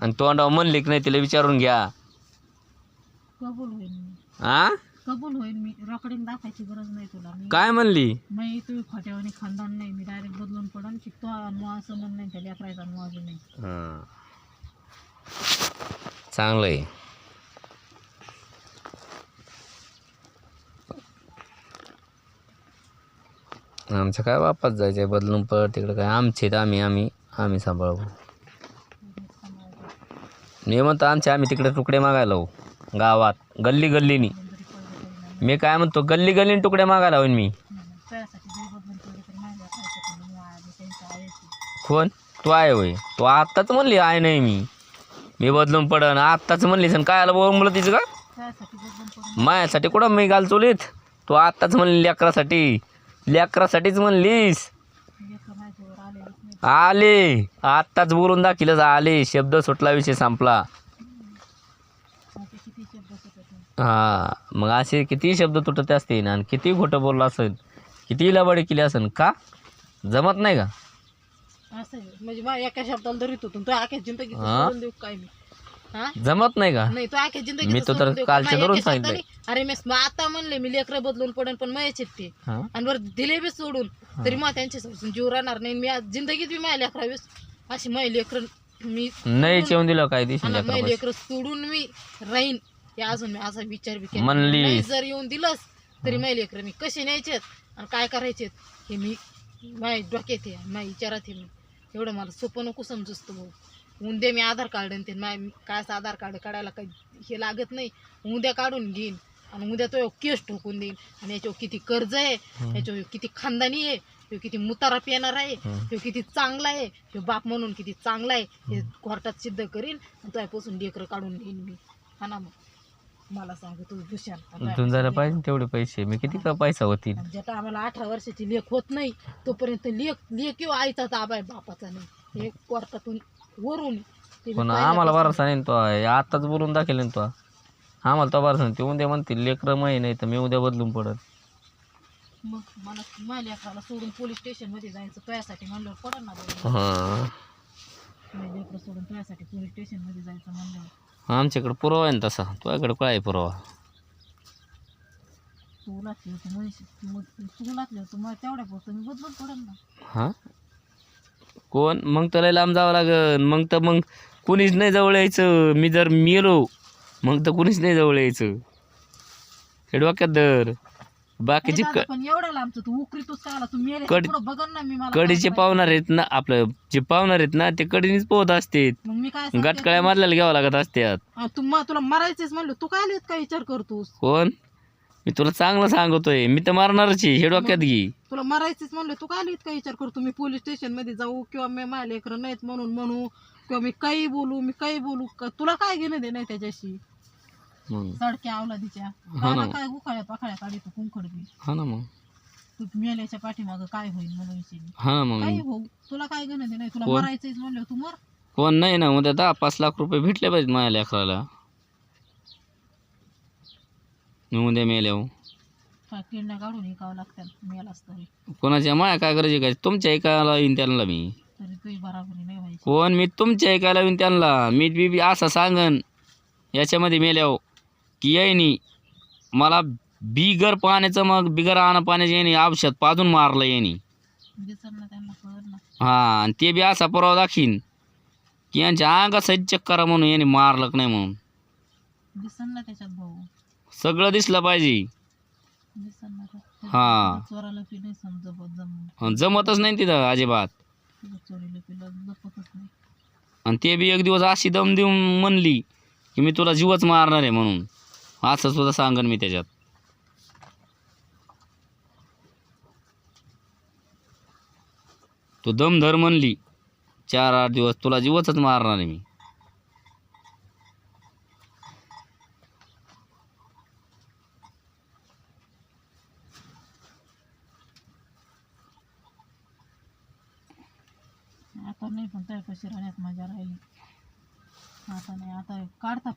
आणि तोंडावर म्हणली की नाही तिला विचारून घ्या. कबूल होईल मी. हा कबूल होईल मी. दाखायची गरज नाही तुला. मी काय म्हणली? मी तुम्ही खोट्यावानी खानदान नाही. मी डायरेक्ट बदलून पडन. शिकतो अनुभव असं म्हण नाही त्या लेकरायचा अनुभव नाही. हां. चांगलं आहे आमचं काय वापस जायचं आहे बदलून पड तिकडे काय. आमचे आहेत, आम्ही आम्ही आम्ही सांभाळू. मी म्हणतो आमचे आम्ही तिकडे तुकडे मागायला हो गावात गल्ली गल्लीनी मी काय म्हणतो गल्ली गल्लीने तुकडे मागायला लावून मी. कोण? तू आहे होय. तू आत्ताच म्हणली आहे नाही मी. मी बदलून पडन. आत्ताच म्हणलीस आणि काय आलं बोंबलं तिचं का मायासाठी माझ्यासाठी कुठं मी घाल चोलीत तू आत्ताच म्हणली लेकरासाठी. लेकरासाठीच म्हणलीस लेकरं माझ्यावर आलेलीच नाही आले. आत्ताच बोलून दाखिलच आले. शब्द सुटला विषय संपला. हा मग असे किती शब्द तुटत असतील आणि किती खोटं बोललं असेल किती लबाडी केली असेल का? जमत नाही का? असं. म्हणजे एका शब्दाला धरीत होतो तो आख्या जिंदगी काय मी? हा? जमत नाही का? नाही तो आख्या जिंदगी मी तो तर कालच्या धरून सांगितलंय. अरे मी आता म्हणले मी लेकरं बदलून पडन पण मयच ते हा? आणि बरं दिले बी सोडून. तरी मग त्यांच्या सोडून जीव राहणार नाही. मी आज जिंदगीत बी माझ्या लेकरावेस अशी माझी लेकरं मी नाही जेवण दिलं काय दिवशी लेकरा लेकरं सोडून मी राहीन. हे अजून मी असा विचार बी केला. म्हणलीस. नाही जर येऊन दिलंस तरी माझी लेकरं मी कशी न्यायचेत? आणि काय करायचेत? हे मी माझ्या डोक्यात आहे माझ्या विचारात आहे मी. एवढं मला सोपं नको समजूस तू. भाऊ उद्या मी आधार कार्ड आणि ते माय काय असं आधार कार्ड काढायला काही हे लागत नाही. उद्या काढून घेईन. आणि उद्या तो केस ठोकून देईन. आणि याच्यावर किती कर्ज आहे याच्यावर किती खानदानी आहे ह्यो किती मुतारा येणार आहे. ह्यो किती चांगला आहे ह्यो बाप म्हणून किती चांगला आहे हे कोर्टात सिद्ध करीन. आणि तुझ्यापासून लेकरं काढून घेईन मी. हा ना मग. मला सांग तू भूषण इथून जायला पाहिजे तेवढे पैसे. मी किती का पैसा होतील? आणि ज्या टायमाला अठरा वर्षाची लेख होत नाही तोपर्यंत लेख लेख किंवा आईचा ताबा आहे बापाचा नाही. हे कोर्टातून वरून ते मी पण आम्हाला भरोसा नाही ना तो. आहे आत्ताच बोलून दाखल ना तो. आम्हाला तो भरोसा नाही. ते उद्या म्हणतील लेकरं मै नाही तर मी उद्या बदलून पडत मग मला माझ्या लेकराला सोडून पोलीस स्टेशनमध्ये जायचं तुझ्यासाठी म्हणल्यावर पडा ना बरं. हां. माझ्या लेकरं सोडून तुझ्यासाठी पोलीस स्टेशनमध्ये जायचं म्हणल्यावर. आमच्याकडे पुरावा आहे ना तसा. तुझ्याकडे काय आहे पुरावा? तू लागली होती म्हैस मग तू लागली होती तेवढ्या पुरतं मी बदलून पडेल ना. हां? कोण? मग तर लय लांब जावं लागन. मग तर मग कुणीच नाही जवळ यायचं. मी जर मेलो मग तर कुणीच नाही जवळ यायचं. हे डोक्यात धर. बाकीचे अरे क दादा, पण एवढ्या लांबचं तू उकरीतोच का आला तू मेले कड- पुढं बघन ना मी मला कडीचे पाहुणार आहेत ना आपलं. जे पाहुणार आहेत ना ते कडीनेच पोहत असतात. मग मी काय सांगते? गटकळ्या मारल्याला घ्यावं लागत असतात हा, तू म- तुला मरायचंच म्हणलं. तू काय काय विचार करतोस? कोण? मी तुला चांगलं सांगतोय. मी तर मारणारच आहे. हे डोक्यात घे. तुला मरायचंच म्हणलं तू काय काय विचार करतो मी पोलीस स्टेशनमध्ये जाऊ किंवा मी माझ्या लेकरं नाहीत म्हणून म्हणू किंवा मी काही बोलू मी काही बोलू का- तुला काय घेणं दे नाही त्याच्याशी? मग. सडक्या अवलादीच्या हा ना. काय गुखाळ्या पाखाळ्या काढी तू कुंखडबी हा ना मग. तू मेल्याच्या पाठीमागं काय होईल म्हणून हा ना काही मग भाऊ तुला काय घेणं दे नाही तुला कोण? मरायचंच म्हणलं तू मर. कोण? नाही ना उद्या दहा पाच लाख रुपये भेटले पाहिजेत माझ्या लेकराला. मी उद्या मेल्यावर. किडण्या काढून विकावं लागतात मेलाच तरी. कोणाच्या माया काय गरजे काय? तुमच्या ऐकायला येईन त्यांना मी. तरी तुझी बराबरी नाही व्हायची. कोण? मी तुमच्या ऐकायला येईन त्यांना. मी बी बी असं सांगन याच्यामध्ये मेल्यावर की येईनी मला बिगर पाण्याचं मग बिगर आणा पाण्याचं येणे औषध पाजून मारलं येणी दिसन ना त्यांना कळत ना. हां आणि ते बी असा पुरावा दाखीन की यांच्या अंगा सहित चेक करा म्हणून याने मारलं का नाही म्हणून. दिसन ना त्याच्यात भाऊ. सगळं दिसलं पाहिजे? हा. चोराला पी नाही समजत जम अन जमतच नाही तिथं अजिबात. तुझं चोरीला पिलं जपतच नाही. आणि ते बी एक दिवस अशी दम देऊन म्हणली की मी तुला जीवच मारणार आहे म्हणून. असं सुद्धा सांगन मी त्याच्यात. तू दम धर म्हणली चार आठ दिवस तुला जीवच मारणार आहे मी. नाही पण त्या पैसे राहण्यात मजा राहिली आता नाही आता काढता.